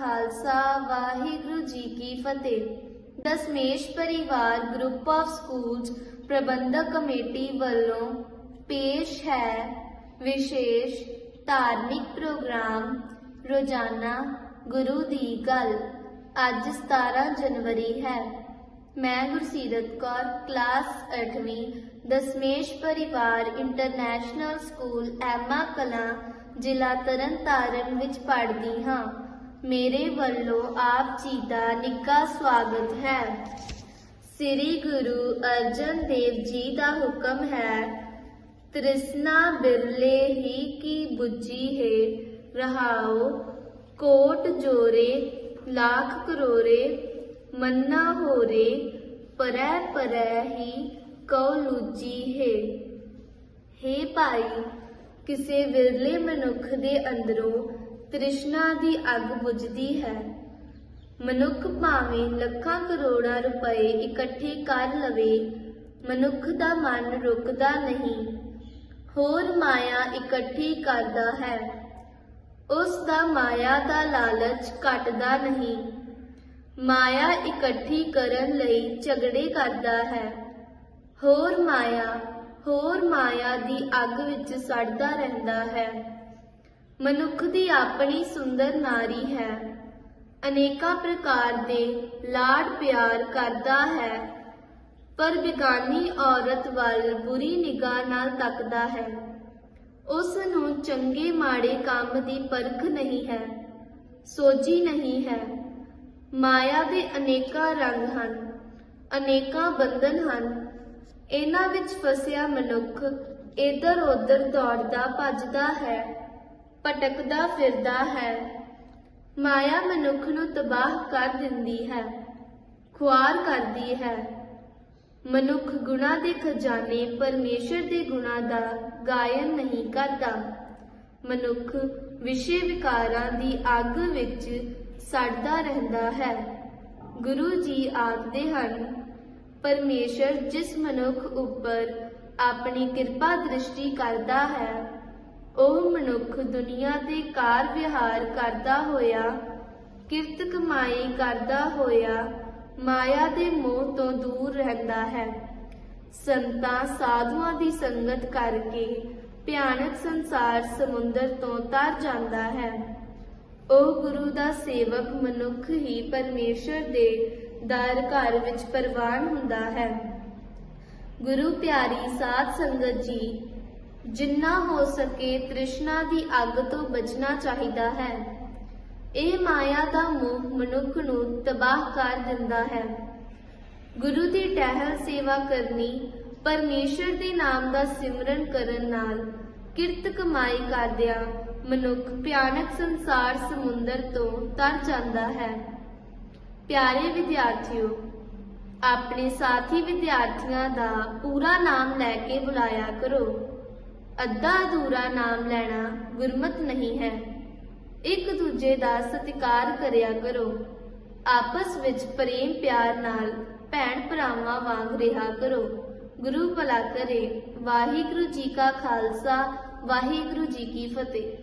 Khalsa, Waheguru ji Ki Fateh. Dashmesh Parivar group of schools Parbandhak committee ਵੱਲੋਂ ਪੇਸ਼ ਹੈ ਵਿਸ਼ੇਸ਼ ਧਾਰਮਿਕ ਪ੍ਰੋਗਰਾਮ ਰੋਜ਼ਾਨਾ ਗੁਰੂ ਦੀ ਗੱਲ। ਅੱਜ 17 ਜਨਵਰੀ ਹੈ। ਮੈਂ ਗੁਰਸੀਰਤ ਕੌਰ, ਕਲਾਸ 8ਵੀਂ Dasmesh Parivar international school Emma Kalan, ਜ਼ਿਲ੍ਹਾ ਤਰਨਤਾਰਨ ਵਿੱਚ ਪੜ੍ਹਦੀ ਹਾਂ। ਮੇਰੇ ਵੱਲੋਂ ਆਪ ਜੀ ਦਾ ਨਿੱਘਾ ਸਵਾਗਤ ਹੈ ਸ੍ਰੀ ਗੁਰੂ ਅਰਜਨ ਦੇਵ ਜੀ ਦਾ ਹੁਕਮ ਹੈ ਤ੍ਰਿਸ਼ਨਾ ਬਿਰਲੇ ਹੀ ਕੀ ਬੁੱਝੀ ਹੈ ਰਹਾਓ ਕੋਟ ਜੋਰੇ ਲੱਖ ਕਰੋਰੇ ਮੰਨਾ ਹੋਰੇ ਪਰੈ ਪਰੈ ਹੀ ਕਉ ਲੂਜੀ ਹੈ ਹੇ ਭਾਈ ਕਿਸੇ ਵਿਰਲੇ ਮਨੁੱਖ ਦੇ ਅੰਦਰੋਂ ਤ੍ਰਿਸ਼ਨਾ ਦੀ ਅੱਗ ਬੁਝਦੀ ਹੈ। ਮਨੁੱਖ ਭਾਵੇਂ ਲੱਖਾਂ ਕਰੋੜਾਂ ਰੁਪਏ ਇਕੱਠੇ ਕਰ ਲਵੇ, ਮਨੁੱਖ ਦਾ ਮਨ ਰੁਕਦਾ ਨਹੀਂ, ਹੋਰ ਮਾਇਆ ਇਕੱਠੀ ਕਰਦਾ ਹੈ। ਉਸ ਦਾ ਮਾਇਆ ਦਾ ਲਾਲਚ ਘਟਦਾ ਨਹੀਂ। ਮਾਇਆ ਇਕੱਠੀ ਕਰਨ ਲਈ ਝਗੜੇ ਕਰਦਾ ਹੈ। ਹੋਰ ਮਾਇਆ ਹੋਰ ਮਾਇਆ ਦੀ ਅੱਗ ਵਿੱਚ ਸੜਦਾ ਰਹਿੰਦਾ ਹੈ। ਮਨੁੱਖ ਦੀ ਆਪਣੀ ਸੁੰਦਰ ਨਾਰੀ ਹੈ। ਅਨੇਕਾਂ ਪ੍ਰਕਾਰ ਦੇ ਲਾਡ ਪਿਆਰ ਕਰਦਾ ਹੈ, ਪਰ ਬਿਗਾਨੀ ਔਰਤ ਵੱਲ ਬੁਰੀ ਨਿਗਾਹ ਨਾਲ ਤੱਕਦਾ ਹੈ। ਉਸ ਨੂੰ ਚੰਗੇ ਮਾੜੇ ਕੰਮ ਦੀ ਪਰਖ ਨਹੀਂ ਹੈ, ਸੋਝੀ ਨਹੀਂ ਹੈ। ਮਾਇਆ ਦੇ ਅਨੇਕਾਂ ਰੰਗ ਹਨ, ਅਨੇਕਾਂ ਬੰਧਨ ਹਨ। ਇਹਨਾਂ ਵਿੱਚ ਫਸਿਆ ਮਨੁੱਖ ਇੱਧਰ ਉੱਧਰ ਦੌੜਦਾ ਭੱਜਦਾ ਹੈ। ਭਟਕਦਾ ਫਿਰਦਾ ਹੈ। ਮਾਇਆ ਮਨੁੱਖ ਨੂੰ ਤਬਾਹ ਕਰ ਦਿੰਦੀ ਹੈ, ਖੁਆਰ ਕਰਦੀ ਹੈ। ਮਨੁੱਖ ਗੁਣਾ ਦੇ ਖਜ਼ਾਨੇ ਪਰਮੇਸ਼ਰ ਦੇ ਗੁਣਾ ਦਾ ਗਾਇਨ ਨਹੀਂ ਕਰਦਾ। ਮਨੁੱਖ ਵਿਸ਼ੇ ਵਿਕਾਰਾਂ ਦੀ ਅੱਗ ਵਿੱਚ ਸੜਦਾ ਰਹਿੰਦਾ ਹੈ। ਗੁਰੂ ਜੀ ਆਖਦੇ ਹਨ, ਪਰਮੇਸ਼ਰ ਜਿਸ ਮਨੁੱਖ ਉੱਪਰ ਆਪਣੀ ਕਿਰਪਾ ਦ੍ਰਿਸ਼ਟੀ ਕਰਦਾ ਹੈ ਉਹ ਮਨੁੱਖ ਦੁਨੀਆ ਦੇ ਕਾਰ ਵਿਹਾਰ ਕਰਦਾ ਹੋਇਆ, ਕਿਰਤ ਕਮਾਈ ਕਰਦਾ ਹੋਇਆ, ਮਾਇਆ ਦੇ ਮੋਹ ਤੋਂ ਦੂਰ ਰਹਿੰਦਾ ਹੈ। ਸੰਤਾਂ ਸਾਧੂਆਂ ਦੀ ਸੰਗਤ ਕਰਕੇ ਭਿਆਨਕ ਸੰਸਾਰ ਸਮੁੰਦਰ ਤੋਂ ਤਰ ਜਾਂਦਾ ਹੈ। ਉਹ ਗੁਰੂ ਦਾ ਸੇਵਕ ਮਨੁੱਖ ਹੀ ਪਰਮੇਸ਼ਰ ਦੇ ਦਰ ਘਰ ਵਿੱਚ ਪ੍ਰਵਾਨ ਹੁੰਦਾ ਹੈ। ਗੁਰੂ ਪਿਆਰੀ ਸਾਧ ਸੰਗਤ ਜੀ ਜਿੰਨਾ ਹੋ ਸਕੇ ਤ੍ਰਿਸ਼ਨਾ ਦੀ ਅੱਗ ਤੋਂ ਬਚਣਾ ਚਾਹੀਦਾ ਹੈ। ਇਹ ਮਾਇਆ ਦਾ ਮੋਹ ਮਨੁੱਖ ਨੂੰ ਤਬਾਹ ਕਰ ਦਿੰਦਾ ਹੈ। ਗੁਰੂ ਦੀ ਟਹਿਲ ਸੇਵਾ ਕਰਨੀ, ਪਰਮੇਸ਼ਰ ਦੇ ਨਾਮ ਦਾ ਸਿਮਰਨ ਕਰਨ ਨਾਲ ਕਿਰਤ ਕਮਾਈ ਕਰਦਿਆਂ ਮਨੁੱਖ ਭਿਆਨਕ ਸੰਸਾਰ ਸਮੁੰਦਰ ਤੋਂ ਤਰ ਜਾਂਦਾ ਹੈ। ਪਿਆਰੇ ਵਿਦਿਆਰਥੀਓ, ਆਪਣੇ ਸਾਥੀ ਵਿਦਿਆਰਥੀਆਂ ਦਾ ਪੂਰਾ ਨਾਮ ਲੈ ਕੇ ਬੁਲਾਇਆ ਕਰੋ। ਅੱਧਾ ਅਧੂਰਾ ਨਾਮ ਲੈਣਾ ਗੁਰਮਤ ਨਹੀਂ ਹੈ। ਇੱਕ ਦੂਜੇ ਦਾ ਸਤਿਕਾਰ ਕਰਿਆ ਕਰੋ। ਆਪਸ ਵਿੱਚ ਪ੍ਰੇਮ ਪਿਆਰ ਨਾਲ ਭੈਣ ਭਰਾਵਾਂ ਵਾਂਗ ਰਿਹਾ ਕਰੋ। ਗੁਰੂ ਭਲਾ ਕਰੇ। ਵਾਹਿਗੁਰੂ ਜੀ ਕਾ ਖਾਲਸਾ, ਵਾਹਿਗੁਰੂ ਜੀ ਕੀ ਫਤਿਹ।